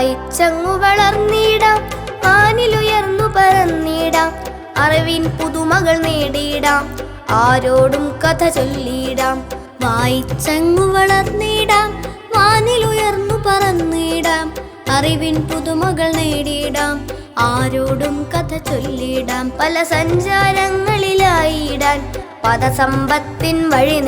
വായിച്ചങ്ങു വളർന്നിടാം ആനിലുയർന്നു പറന്നിടാം അറിവിൻ പുതുമകൾ നേടിയിടാം ആരോടും കഥ ചൊല്ലിയിടാം വായിച്ചങ്ങു വളർന്നിടാം വാനിലുയർന്നു പറന്നിടാം അറിവിൻ പുതുമകൾ നേടിയിടാം ആരോടും കഥ ചൊല്ലിടാം പല സഞ്ചാരങ്ങളിലായിടാൻ പദസമ്പത്തിൻ വഴി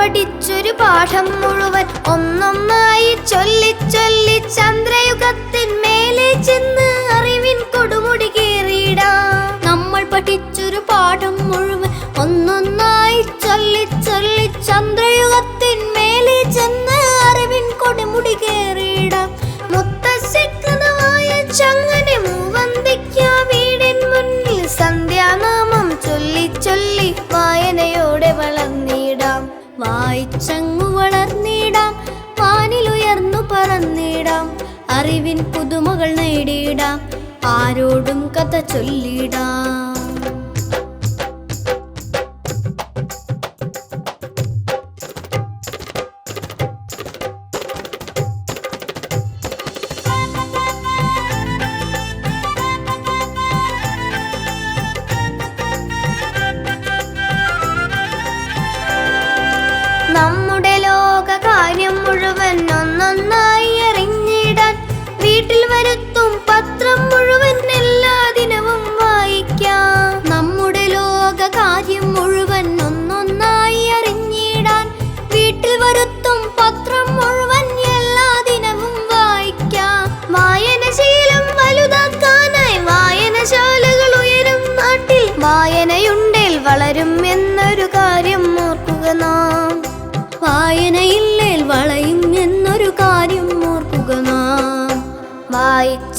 പഠിച്ചൊരു പാഠം മുഴുവൻ ഒന്നൊന്നായി ചൊല്ലി ചൊല്ലി ചന്ദ്രയുഗത്തിൻ പറന്നിടാം അറിവിൻ പുതുമകൾ നേടിയിടാം. ആരോടും കഥ ചൊല്ലിടാം.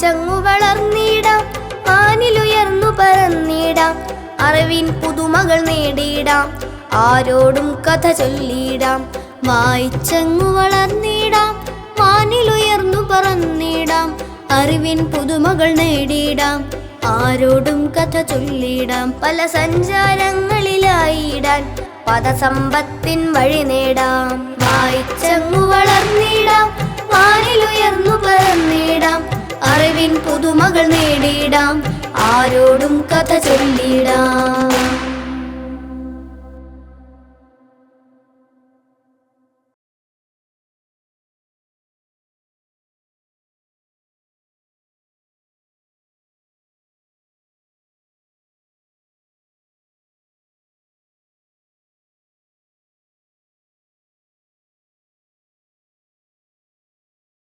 വായിച്ചങ്ങു വളർന്നിടാം ആനിലുയർന്നു പറന്നിടാം അറിവിൻ പുതുമകൾ നേടിയിടാം ആരോടും കഥ ചൊല്ലിയിടാം വായിച്ചങ്ങു വളർന്നിടാം മാനിലുയർന്നു പറന്നിടാം അറിവിൻ പുതുമകൾ നേടിയിടാം ആരോടും കഥ ചൊല്ലിടാം പല സഞ്ചാരങ്ങളിലായിടാൻ പദസമ്പത്തിൻ വഴി നേടാം. വായിച്ചങ്ങു വളർന്നിടാം വാനിലുയർന്നു പറന്നിടാം പുതുമകൾ നേടിയിടാം ആരോടും കഥ ചൊല്ലിടാം.